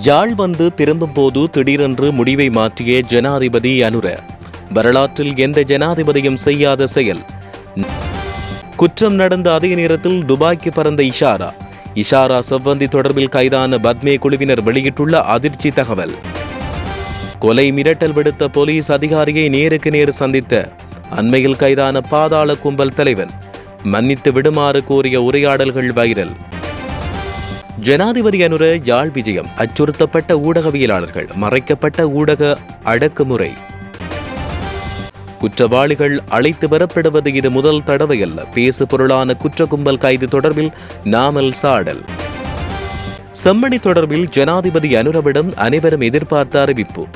யாழ் வந்து திரும்பும் போது திடீரென்று முடிவை மாற்றிய ஜனாதிபதி அனுர. வரலாற்றில் எந்த ஜனாதிபதியும் செய்யாத செயல். குற்றம் நடந்த அதே நேரத்தில் துபாய்க்கு பறந்த இஷாரா. இஷாரா செவ்வந்தி தொடர்பில் கைதான பத்மே குழுவினர் வெளியிட்டுள்ள அதிர்ச்சி தகவல். கொலை மிரட்டல் விடுத்த போலீஸ் அதிகாரியை நேருக்கு நேர் சந்தித்த அண்மையில் கைதான பாதாள கும்பல் தலைவன். மன்னித்து விடுமாறு கோரிய உரையாடல்கள் வைரல். ஜனாதிபதி அனுர யாழ் விஜயம் அச்சுறுத்தப்பட்ட ஊடகவியலாளர்கள் மறைக்கப்பட்ட ஊடக அடக்குமுறை. குற்றவாளிகள் அழைத்து வரப்படுவது இது முதல் தடவை அல்ல பேசு பொருளான குற்ற கும்பல் கைது தொடர்பில் நாமல் சாடல். செம்மணி தொடர்பில் ஜனாதிபதி அனுரவிடம் அனைவரும் எதிர்பார்த்த அறிவிப்பு.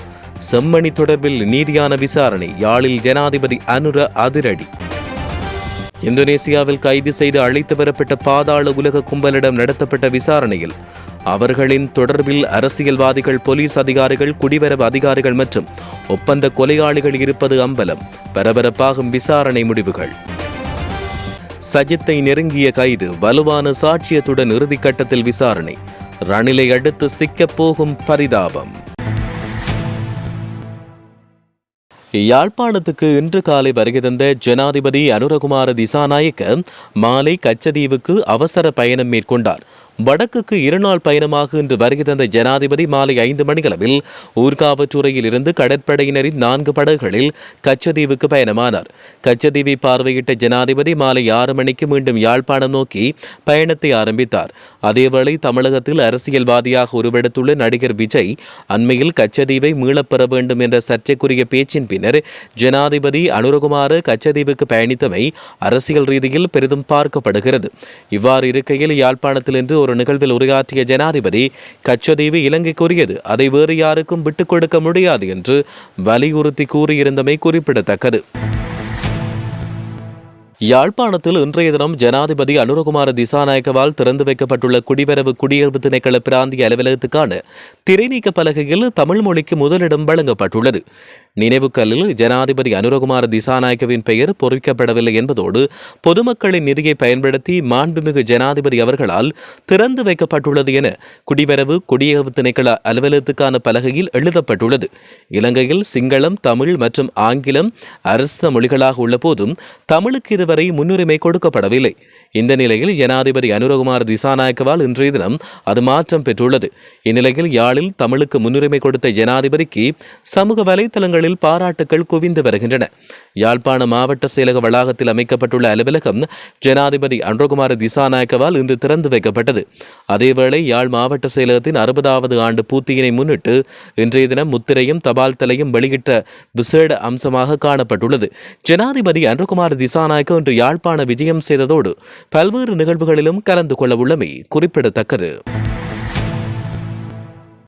செம்மணி தொடர்பில் நீதியான விசாரணை யாழில் ஜனாதிபதி அனுர அதிரடி. இந்தோனேசியாவில் கைது செய்து அழைத்து வரப்பட்ட பாதாள உலக கும்பலிடம் நடத்தப்பட்ட விசாரணையில் அவர்களின் தொடர்பில் அரசியல்வாதிகள் போலீஸ் அதிகாரிகள் குடிவரவு அதிகாரிகள் மற்றும் ஒப்பந்த கொலையாளிகள் இருப்பது அம்பலம். பரபரப்பாகும் விசாரணை முடிவுகள். சஜித்தை நெருங்கிய கைது வலுவான சாட்சியத்துடன் இறுதிக்கட்டத்தில் விசாரணை. ரணிலை அடுத்து சிக்கப்போகும் பரிதாபம். யாழ்ப்பாணத்துக்கு இன்று காலை வருகை தந்த ஜனாதிபதி அனுரகுமார திசாநாயக்க மாலை கச்சதீவுக்கு அவசர பயணம் மேற்கொண்டார். வடக்குக்கு இருநாள் பயணமாக இன்று வருகை தந்த ஜனாதிபதி மாலை ஐந்து மணியளவில் ஊர்காவற்றுறையில் இருந்து கடற்படையினரின் நான்கு படகுகளில் கச்சதீவுக்கு பயணமானார். கச்சதீவை பார்வையிட்ட ஜனாதிபதி மாலை ஆறு மணிக்கு மீண்டும் யாழ்ப்பாணம் நோக்கி பயணத்தை ஆரம்பித்தார். அதேவேளை தமிழகத்தில் அரசியல்வாதியாக உருவெடுத்துள்ள நடிகர் விஜய் அண்மையில் கச்சதீவை மீளப்பெற வேண்டும் என்ற சர்ச்சைக்குரிய பேச்சின் பின்னர் ஜனாதிபதி அனுரகுமார கச்சதீவுக்கு பயணித்தமை அரசியல் ரீதியில் பெரிதும் பார்க்கப்படுகிறது. இவ்வாறு இருக்கையில் யாழ்ப்பாணத்தில் இன்று ஒரு நிகழ்வில் உரையாற்றிய ஜனாதிபதி கச்சதீவு இலங்கைக்குரியது அதை வேறு யாருக்கும் விட்டுக் கொடுக்க முடியாது என்று வலியுறுத்தி கூறியிருந்தமை குறிப்பிடத்தக்கது. யாழ்ப்பாணத்தில் இன்றைய தினம் ஜனாதிபதி அனுரகுமார திசாநாயக்கவால் திறந்து வைக்கப்பட்டுள்ள குடிவரவு குடியேற்பு திணைக்கள பிராந்திய அலுவலகத்துக்கான திரைநீக்க பலகையில் தமிழ் மொழிக்கு முதலிடம் வழங்கப்பட்டுள்ளது. நினைவுக்கல்லில் ஜனாதிபதி அனுரகுமார திசாநாயக்கவின் பெயர் பொறிக்கப்படவில்லை என்பதோடு பொதுமக்களின் நிதியை பயன்படுத்தி மாண்புமிகு ஜனாதிபதி அவர்களால் திறந்து வைக்கப்பட்டுள்ளது என குடிவரவு குடியேற்பு திணைக்கள அலுவலகத்துக்கான பலகையில் எழுதப்பட்டுள்ளது. இலங்கையில் சிங்களம் தமிழ் மற்றும் ஆங்கிலம் அரச மொழிகளாக உள்ள போதும் தமிழுக்கு இதுவரை முன்னுரிமை கொடுக்கப்படவில்லை. இந்த நிலையில் ஜனாதிபதி அனுரகுமார் திசாநாயக்கவால் இன்றைய தினம் அது மாற்றம் பெற்றுள்ளது. இந்நிலையில் யாழில் தமிழுக்கு முன்னுரிமை கொடுத்த ஜனாதிபதிக்கு சமூக வலைதளங்கள் வலைதளங்களில் பாராட்டுக்கள் குவிந்து வருகின்றன. யாழ்ப்பாண மாவட்ட செயலக வளாகத்தில் அமைக்கப்பட்டுள்ள அலுவலகம் ஜனாதிபதி அன்றகுமார திசாநாயக்கவால் இன்று திறந்து வைக்கப்பட்டது. அதேவேளை யாழ் மாவட்ட செயலகத்தின் அறுபதாவது ஆண்டு பூத்தியினை முன்னிட்டு இன்றைய தினம் முத்திரையும் தபால் தலையும் வெளியிட்ட விசேட அம்சமாக காணப்பட்டுள்ளது. ஜனாதிபதி அன்றகுமார திசாநாயக்க இன்று யாழ்ப்பாண விஜயம் செய்ததோடு பல்வேறு நிகழ்வுகளிலும் கலந்து கொள்ள உள்ளமை குறிப்பிடத்தக்கது.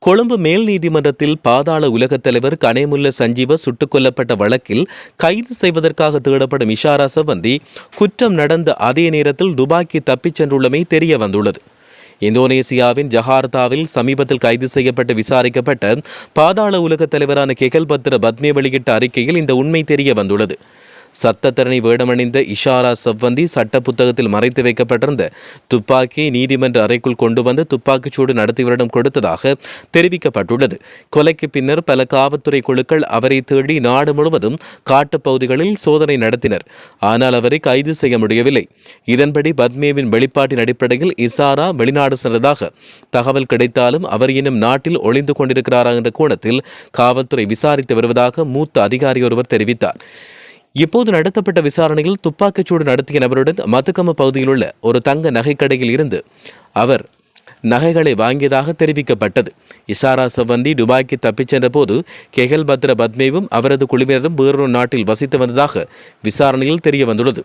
கொழும்பு மேல் நீதிமன்றத்தில் பாதாள உலகத் தலைவர் கனேமுல்ல சஞ்சீவ சுட்டுக் கொல்லப்பட்ட வழக்கில் கைது செய்வதற்காக தேடப்படும் இஷாரா சவந்தி குற்றம் நடந்த அதே நேரத்தில் துபாய்க்கு தப்பிச் சென்றுள்ளமை தெரிய வந்துள்ளது இந்தோனேசியாவின் ஜகார்த்தாவில் சமீபத்தில் கைது செய்யப்பட்டு விசாரிக்கப்பட்ட பாதாள உலகத் தலைவரான கெகல் பத்ர பத்மே வெளியிட்ட அறிக்கையில் இந்த உண்மை தெரிய வந்துள்ளது சட்டத்தரணி வேடமணிந்த இஷாரா செவ்வந்தி சட்ட புத்தகத்தில் மறைத்து வைக்கப்பட்டிருந்த துப்பாக்கியை நீதிமன்ற அறைக்குள் கொண்டு வந்து துப்பாக்கிச்சூடு நடத்தியவரிடம் கொடுத்ததாக தெரிவிக்கப்பட்டுள்ளது. கொலைக்கு பின்னர் பல காவல்துறை குழுக்கள் அவரை தேடி நாடு முழுவதும் காட்டுப் பகுதிகளில் சோதனை நடத்தினர். ஆனால் அவரை கைது செய்ய முடியவில்லை. இதன்படி பத்மேவின் வெளிப்பாட்டின் அடிப்படையில் இசாரா வெளிநாடு சென்றதாக தகவல் கிடைத்தாலும் அவர் இன்னும் நாட்டில் ஒளிந்து கொண்டிருக்கிறாரா என்ற கோணத்தில் காவல்துறை விசாரித்து வருவதாக மூத்த அதிகாரி ஒருவர் தெரிவித்தார். இப்போது நடத்தப்பட்ட விசாரணையில் துப்பாக்கிச்சூடு நடத்திய நபருடன் மதுக்கம பகுதியில் உள்ள ஒரு தங்க நகைக்கடையில் இருந்து அவர் நகைகளை வாங்கியதாக தெரிவிக்கப்பட்டது. இசாரா சவந்தி துபாய்க்கு தப்பிச் சென்ற போது கெகல் பத்ர பத்மேவும் அவரது குழுவினரும் வேறொரு நாட்டில் வசித்து வந்ததாக விசாரணையில் தெரிய வந்துள்ளது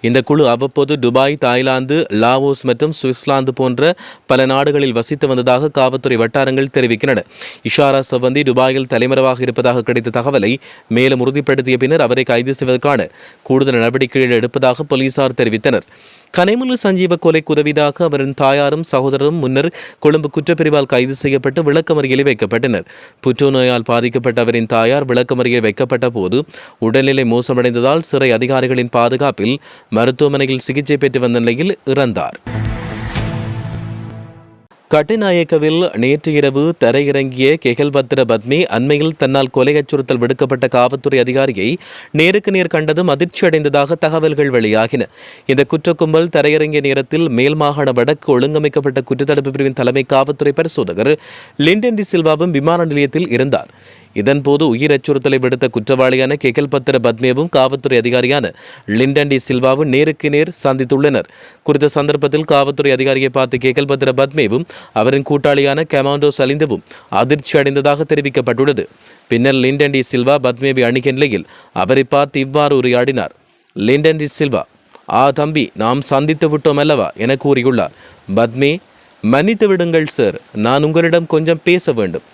இந்த குழு அவ்வப்போது துபாய் தாய்லாந்து லாவோஸ் மற்றும் சுவிட்சர்லாந்து போன்ற பல நாடுகளில் வசித்து வந்ததாக காவல்துறை வட்டாரங்கள் தெரிவிக்கின்றன. இஷாரா சவந்தி துபாயில் தலைமறைவாக இருப்பதாக கிடைத்த தகவலை மேலும் உறுதிப்படுத்திய பின்னர் அவரை கைது செய்வதற்கான கூடுதல் நடவடிக்கைகள் எடுப்பதாக போலீசார் தெரிவித்தனர். கனைமுல்லு சஞ்சீவ கொலை உதவியதாக அவரின் தாயாரும் சகோதரரும் முன்னர் கொழும்பு குற்றப்பிரிவால் கைது செய்யப்பட்டு விளக்கமறியலில் வைக்கப்பட்டனர். புற்றுநோயால் பாதிக்கப்பட்ட அவரின் தாயார் விளக்கமறியல் வைக்கப்பட்ட போது உடல்நிலை மோசமடைந்ததால் சிறை அதிகாரிகளின் பாதுகாப்பில் மருத்துவமனையில் சிகிச்சை பெற்று வந்த நிலையில் இறந்தார். கட்டுநாயக்கவில் நேற்று இரவு தரையிறங்கிய கெகல்பத்ர பத்மி அண்மையில் தன்னால் கொலை அச்சுறுத்தல் விடுக்கப்பட்ட காவல்துறை அதிகாரியை நேருக்கு நேர் கண்டதும் அதிர்ச்சி அடைந்ததாக தகவல்கள் வெளியாகின. இந்த குற்றக் கும்பல் தரையிறங்கிய நேரத்தில் மேல் மாகாண வடக்கு ஒழுங்கமைக்கப்பட்ட குற்றத்தடுப்பு பிரிவின் தலைமை காவல்துறை பரிசோதகர் லிண்டன் டி சில்வாவும் விமான நிலையத்தில் இருந்தார். இதன்போது உயிர் அச்சுறுத்தலை விடுத்த குற்றவாளியான கெகல் பத்திர பத்மேவும் காவல்துறை அதிகாரியான லிண்டன் டி சில்வாவும் நேருக்கு நேர் சந்தித்துள்ளனர். குறித்த சந்தர்ப்பத்தில் காவல்துறை அதிகாரியை பார்த்து கெகல் பத்திர பத்மேவும் அவரின் கூட்டாளியான கமாண்டோ சலிந்தவும் அதிர்ச்சி அடைந்ததாக தெரிவிக்கப்பட்டுள்ளது. பின்னர் லிண்டன் டி சில்வா பத்மேவி அணுகிய நிலையில் அவரை பார்த்து இவ்வாறு உரையாடினார். லிண்டன் டி சில்வா ஆ தம்பி நாம் சந்தித்து விட்டோம் அல்லவா? என கூறியுள்ளார். பத்மே மன்னித்து விடுங்கள் சார். நான் உங்களிடம் கொஞ்சம் பேச வேண்டும்.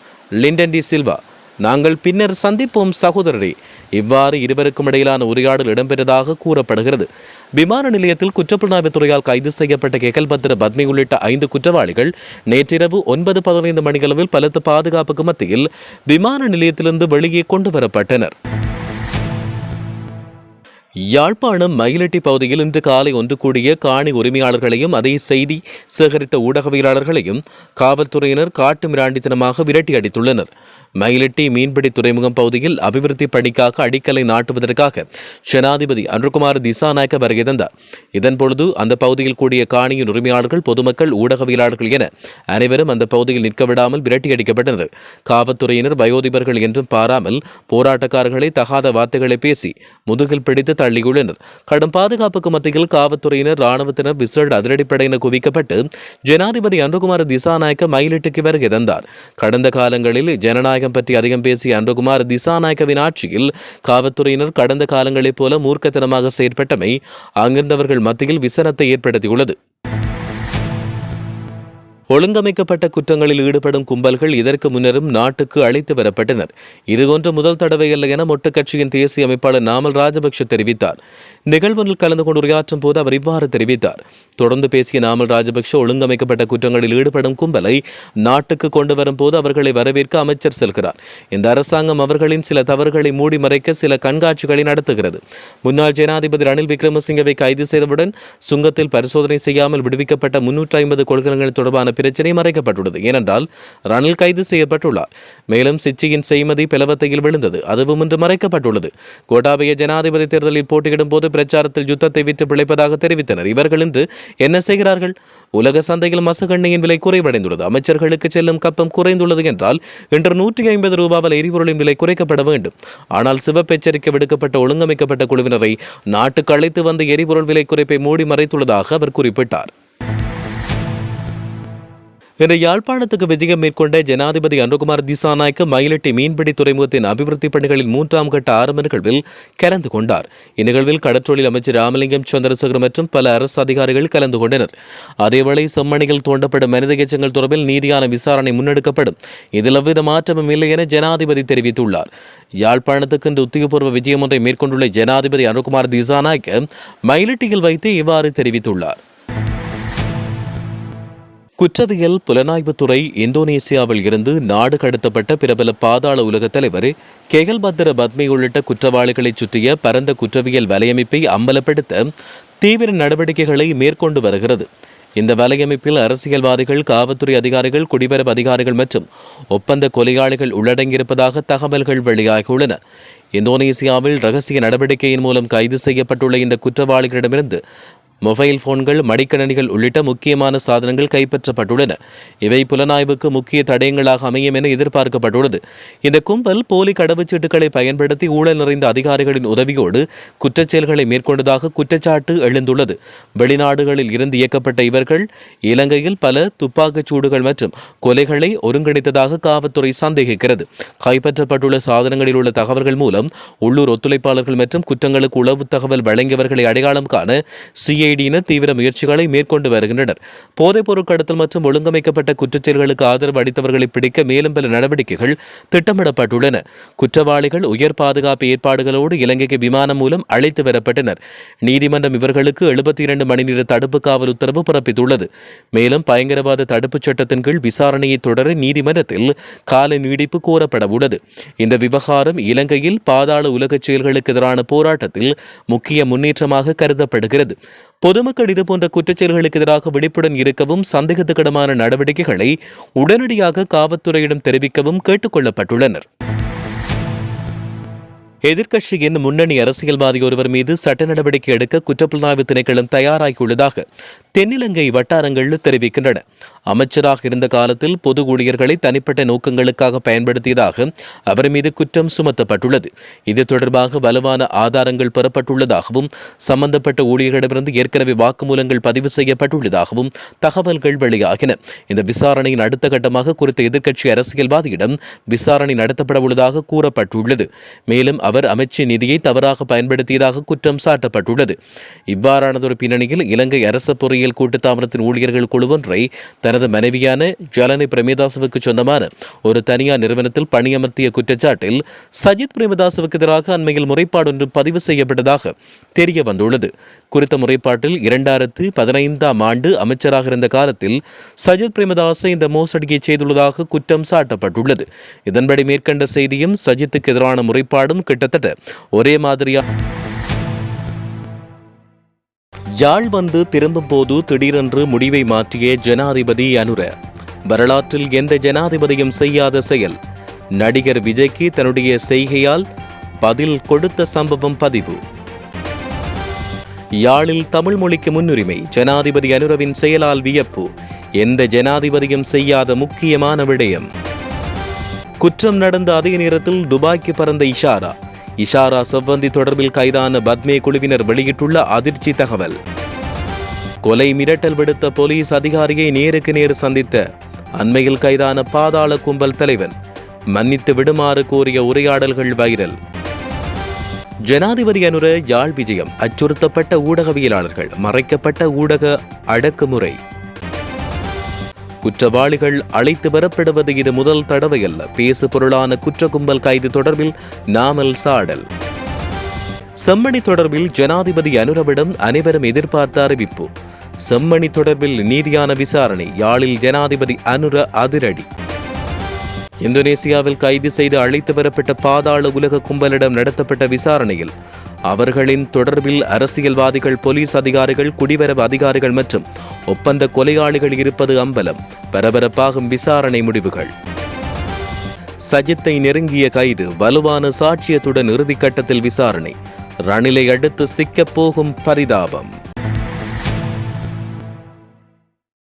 லிண்டன் டி சில்வா நாங்கள் பின்னர் சந்திப்போம் சகோதரரே. இவ்வாறு இருவருக்கும் இடையிலான உரையாடல் இடம்பெற்றதாக கூறப்படுகிறது. விமான நிலையத்தில் குற்றப்புலனாய்வுத்துறையால் கைது செய்யப்பட்ட கெகல் பத்ர பத்மி உள்ளிட்ட ஐந்து குற்றவாளிகள் நேற்றிரவு ஒன்பது பதினைந்து மணியளவில் பலத்த பாதுகாப்புக்கு மத்தியில் விமான நிலையத்திலிருந்து வெளியே கொண்டு வரப்பட்டனர் யாழ்ப்பாணம் மயிலட்டி பகுதியில் இன்று காலை ஒன்று கூடிய காணி உரிமையாளர்களையும் அதே செய்தி சேகரித்த ஊடகவியலாளர்களையும் காவல்துறையினர் காட்டு மிராண்டித்தனமாக விரட்டி அடித்துள்ளனர். மயிலிட்டி மீன்பிடி துறைமுகம் பகுதியில் அபிவிருத்தி பணிக்காக அடிக்கலை நாட்டுவதற்காக ஜனாதிபதி அன்ருகுமார் திசாநாயக்க வருகை தந்தார். இதன்பொழுது அந்த பகுதியில் கூடிய காணியின் உரிமையாளர்கள் பொதுமக்கள் ஊடகவியலாளர்கள் என அனைவரும் அந்த பகுதியில் நிற்க விடாமல் விரட்டியடிக்கப்பட்டனர் காவல்துறையினர் வயோதிபர்கள் என்றும் பாராமல் போராட்டக்காரர்களை தகாத வார்த்தைகளை பேசி முதுகில் பிடித்து தள்ளியுள்ளனர். கடும் பாதுகாப்புக்கு மத்தியில் காவல்துறையினர் ராணுவத்தினர் விசேட அதிரடிப்படையினர் குவிக்கப்பட்டு ஜனாதிபதி அன்புகுமார் திசாநாயக்க மயிலிட்டுக்கு வருகை தந்தார். கடந்த காலங்களில் ஜனநாயக ஜனநாயகம் பற்றி அதிகம் பேசிய அன்புகுமார் திசாநாயக்கவின் ஆட்சியில் காவல்துறையினர் கடந்த காலங்களைப் போல மூர்க்கத்தனமாக செயற்பட்டமை அங்கிருந்தவர்கள் மத்தியில் விசனத்தை ஏற்படுத்தியுள்ளது. ஒழுங்கமைக்கப்பட்ட குற்றங்களில் ஈடுபடும் கும்பல்கள் இதற்கு முன்னரும் நாட்டுக்கு அழைத்து வரப்பட்டனர். இதுபோன்ற முதல் தடவை அல்ல என மொட்டு கட்சியின் தேசிய அமைப்பாளர் நாமல் ராஜபக்ஷ தெரிவித்தார். நிகழ்வொன்றில் கலந்து கொண்டு உரையாற்றும் போது அவர் இவ்வாறு தெரிவித்தார். தொடர்ந்து பேசிய நாமல் ராஜபக்ஷ ஒழுங்கமைக்கப்பட்ட குற்றங்களில் ஈடுபடும் கும்பலை நாட்டுக்கு கொண்டு வரும் போது அவர்களை வரவேற்க அமைச்சர் செல்கிறார். இந்த அரசாங்கம் அவர்களின் சில தவறுகளை மூடி மறைக்க சில கண்காட்சிகளை நடத்துகிறது. முன்னாள் ஜனாதிபதி ரணில் விக்ரமசிங்கவை கைது செய்தவுடன் சுங்கத்தில் பரிசோதனை செய்யாமல் விடுவிக்கப்பட்ட முன்னூற்றி ஐம்பது கொள்கலன்கள் தொடர்பான பிரச்சினை மறைக்கப்பட்டுள்ளது. ஏனென்றால் ரணில் கைது செய்யப்பட்டுள்ளார். மேலும் சிச்சியின் செய்மதி பிளவத்தையில் விழுந்தது. அதுவும் இன்று மறைக்கப்பட்டுள்ளது. கோட்டாபய ஜனாதிபதி தேர்தலில் போட்டியிடும் போது பிரச்சாரத்தில் யுத்தத்தை விட்டு பிழைப்பதாக தெரிவித்தனர். இவர்கள் இன்று என்ன செய்கிறார்கள்? உலக சந்தையில் மசகண்ணையின் விலை குறைவடைந்துள்ளது. அமைச்சர்களுக்கு செல்லும் கப்பம் குறைந்துள்ளது என்றால் இன்று நூற்றி ஐம்பது ரூபாவில் எரிபொருளின் விலை குறைக்கப்பட வேண்டும். ஆனால் சிவப்பு எச்சரிக்கை விடுக்கப்பட்ட ஒழுங்கமைக்கப்பட்ட குழுவினரை நாட்டுக்கு அழைத்து வந்து எரிபொருள் விலை குறைப்பை மூடி மறைத்துள்ளதாக அவர் குறிப்பிட்டார். இன்று யாழ்ப்பாணத்துக்கு விஜயம் மேற்கொண்ட ஜனாதிபதி அனுகுமார் திசாநாயக்க மயிலட்டி மீன்பிடி துறைமுகத்தின் அபிவிருத்தி பணிகளின் மூன்றாம் கட்ட ஆரம்ப நிகழ்வில் கலந்து கொண்டார். இந்நிகழ்வில் கடற்றொழில் அமைச்சர் ராமலிங்கம் சந்திரசேகர் மற்றும் பல அரசு அதிகாரிகள் கலந்து கொண்டனர். அதேவேளை செம்மணிகள் தோண்டப்படும் மனித எச்சங்கள் தொடர்பில் நீதியான விசாரணை முன்னெடுக்கப்படும். இதில் எவ்வித மாற்றமும் இல்லை என ஜனாதிபதி தெரிவித்துள்ளார். யாழ்ப்பாணத்துக்கு இன்று உத்தியபூர்வ விஜயம் ஒன்றை மேற்கொண்டுள்ள ஜனாதிபதி அனுகுமார் திசாநாயக்க மயிலட்டியில் வைத்து இவ்வாறு தெரிவித்துள்ளார். குற்றவியல் புலனாய்வுத்துறை இந்தோனேசியாவில் இருந்து நாடு கடத்தப்பட்ட பிரபல பாதாள உலக தலைவர் கெகல் பத்திர பத்மி உள்ளிட்ட குற்றவாளிகளை சுற்றிய பரந்த குற்றவியல் வலையமைப்பை அம்பலப்படுத்த தீவிர நடவடிக்கைகளை மேற்கொண்டு வருகிறது. இந்த வலையமைப்பில் அரசியல்வாதிகள் காவல்துறை அதிகாரிகள் குடிவரவு அதிகாரிகள் மற்றும் ஒப்பந்த கொலையாளிகள் உள்ளடங்கியிருப்பதாக தகவல்கள் வெளியாகியுள்ளன. இந்தோனேசியாவில் ரகசிய நடவடிக்கையின் மூலம் கைது செய்யப்பட்டுள்ள இந்த குற்றவாளிகளிடமிருந்து மொபைல் போன்கள் மடிக்கணினிகள் உள்ளிட்ட முக்கியமான சாதனங்கள் கைப்பற்றப்பட்டுள்ளன. இவை புலனாய்வுக்கு முக்கிய தடயங்களாக அமையும் என எதிர்பார்க்கப்பட்டுள்ளது. இந்த கும்பல் போலி கடவுச்சீட்டுகளை பயன்படுத்தி ஊழல் நிறைந்த அதிகாரிகளின் உதவியோடு குற்றச்செயல்களை மேற்கொண்டதாக குற்றச்சாட்டு எழுந்துள்ளது. வெளிநாடுகளில் இருந்து இயக்கப்பட்ட இவர்கள் இலங்கையில் பல துப்பாக்கிச் சூடுகள் மற்றும் கொலைகளை ஒருங்கிணைத்ததாக காவல்துறை சந்தேகிக்கிறது. கைப்பற்றப்பட்டுள்ள சாதனங்களில் உள்ள தகவல்கள் மூலம் உள்ளூர் ஒத்துழைப்பாளர்கள் மற்றும் குற்றங்களுக்கு உளவு தகவல் வழங்கியவர்களை அடையாளம் காண சிஐ சிஐடியினர் தீவிர முயற்சிகளை மேற்கொண்டு வருகின்றனர். போதைப் பொருள் கடத்தல் மற்றும் ஒழுங்கமைக்கப்பட்ட குற்றச்செயல்களுக்கு ஆதரவு அளித்தவர்களை பிடிக்க மேலும் பல நடவடிக்கைகள் திட்டமிடப்பட்டுள்ளன. குற்றவாளிகள் உயர் பாதுகாப்பு ஏற்பாடுகளோடு இலங்கைக்கு விமானம் மூலம் அழைத்து வரப்பட்டனர். நீதிமன்றம் இவர்களுக்கு எழுபத்தி இரண்டு மணி நேர தடுப்பு காவல் உத்தரவு பிறப்பித்துள்ளது. மேலும் பயங்கரவாத தடுப்புச் சட்டத்தின் கீழ் விசாரணையை தொடர நீதிமன்றத்தில் கால நீடிப்பு கோரப்பட உள்ளது. இந்த விவகாரம் இலங்கையில் பாதாள உலகச் செயல்களுக்கு எதிரான போராட்டத்தில் முக்கிய முன்னேற்றமாக கருதப்படுகிறது. பொதுமக்கள் இதுபோன்ற குற்றச்செயல்களுக்கு எதிராக விழிப்புடன் இருக்கவும் சந்தேகத்துக்கிடமான நடவடிக்கைகளை உடனடியாக காவல்துறையிடம் தெரிவிக்கவும் கேட்டுக் கொள்ளப்பட்டுள்ளனர். எதிர்க்கட்சியின் முன்னணி அரசியல்வாதி ஒருவர் மீது சட்ட நடவடிக்கை எடுக்க குற்றப்புலனாய்வு திணைக்களம் தயாராகியுள்ளதாக தென்னிலங்கை வட்டாரங்கள் தெரிவிக்கின்றன. அமைச்சராக இருந்த காலத்தில் பொது ஊழியர்களை தனிப்பட்ட நோக்கங்களுக்காக பயன்படுத்தியதாக அவர் மீது குற்றம் சுமத்தப்பட்டுள்ளது. இது தொடர்பாக வலுவான ஆதாரங்கள் பெறப்பட்டுள்ளதாகவும் சம்பந்தப்பட்ட ஊழியர்களிடமிருந்து ஏற்கனவே வாக்குமூலங்கள் பதிவு செய்யப்பட்டுள்ளதாகவும் தகவல்கள் வெளியாகின. இந்த விசாரணையின் அடுத்த கட்டமாக குறித்த எதிர்க்கட்சி அரசியல்வாதியிடம் விசாரணை நடத்தப்பட உள்ளதாக கூறப்பட்டுள்ளது. மேலும் அவர் அமைச்சின் நிதியை தவறாக பயன்படுத்தியதாக குற்றம் சாட்டப்பட்டுள்ளது. இவ்வாறானதொரு பின்னணியில் இலங்கை அரச பொறியியல் கூட்டுத்தாபனத்தின் ஊழியர்கள் குழுவொன்றை தனது மனைவியான ஜலனி பிரேமதாசவுக்கு சொந்தமான ஒரு தனியார் நிறுவனத்தில் பணியமர்த்திய குற்றச்சாட்டில் சஜித் பிரேமதாசவுக்கு எதிராக அண்மையில் முறைப்பாடு ஒன்று பதிவு செய்யப்பட்டதாக தெரிய வந்துள்ளது. குறித்த முறைப்பாட்டில் இரண்டாயிரத்து பதினைந்தாம் ஆண்டு அமைச்சராக இருந்த காலத்தில் சஜித் பிரேமதாச இந்த மோசடியை செய்துள்ளதாக குற்றம் சாட்டப்பட்டுள்ளது. இதன்படி மேற்கண்ட செய்தியும் சஜித்துக்கு எதிரான முறைப்பாடும் கிட்டத்தட்ட ஒரே மாதிரியாக யாழ் வந்து திரும்பும் போது திடீரென்று முடிவை மாற்றிய ஜனாதிபதி அனுர. வரலாற்றில் எந்த ஜனாதிபதியும் செய்யாத செயல். நடிகர் விஜய்க்கு தன்னுடைய செய்கையால் பதில் கொடுத்த சம்பவம் பதிவு. யாழில் தமிழ் மொழிக்கு முன்னுரிமை ஜனாதிபதி அனுரவின் செயலால் வியப்பு எந்த ஜனாதிபதியும் செய்யாத முக்கியமான விடயம். குற்றம் நடந்த அதே நேரத்தில் துபாய்க்கு பறந்த இஷாரா. இஷாரா செவ்வந்தி தொடர்பில் கைதான பத்மே குழுவினர் வெளியிட்டுள்ள அதிர்ச்சி தகவல். கொலை மிரட்டல் விடுத்த போலீஸ் அதிகாரியை நேருக்கு நேர் சந்தித்த அண்மையில் கைதான பாதாள கும்பல் தலைவன் மன்னித்து விடுமாறு கோரிய உரையாடல்கள் வைரல். ஜனாதிபதி அனுர யாழ் விஜயம் அச்சுறுத்தப்பட்ட ஊடகவியலாளர்கள் மறைக்கப்பட்ட ஊடக அடக்குமுறை. குற்றவாளிகள் அழைத்து வரப்படுவது இது முதல் தடவையல்ல. பேசு பொருளான குற்ற கும்பல் கைது தொடர்பில் நாமல் சாடல். செம்மணி தொடர்பில் ஜனாதிபதி அனுரவிடம் அனைவரும் எதிர்பார்த்த அறிவிப்பு. செம்மணி தொடர்பில் நீதியான விசாரணை யாழில் ஜனாதிபதி அனுர அதிரடி. இந்தோனேசியாவில் கைது செய்து அழைத்து வரப்பட்ட பாதாள உலக கும்பலிடம் நடத்தப்பட்ட விசாரணையில் அவர்களின் தொடர்பில் அரசியல்வாதிகள் போலீஸ் அதிகாரிகள் குடிவரவு அதிகாரிகள் மற்றும் ஒப்பந்த கொலையாளிகள் இருப்பது அம்பலம். பரபரப்பாகும் விசாரணை முடிவுகள். சஜித்தை நெருங்கிய கைது வலுவான சாட்சியத்துடன் இறுதிக்கட்டத்தில் விசாரணை. ரணிலை அடுத்து சிக்கப் போகும் பரிதாபம்.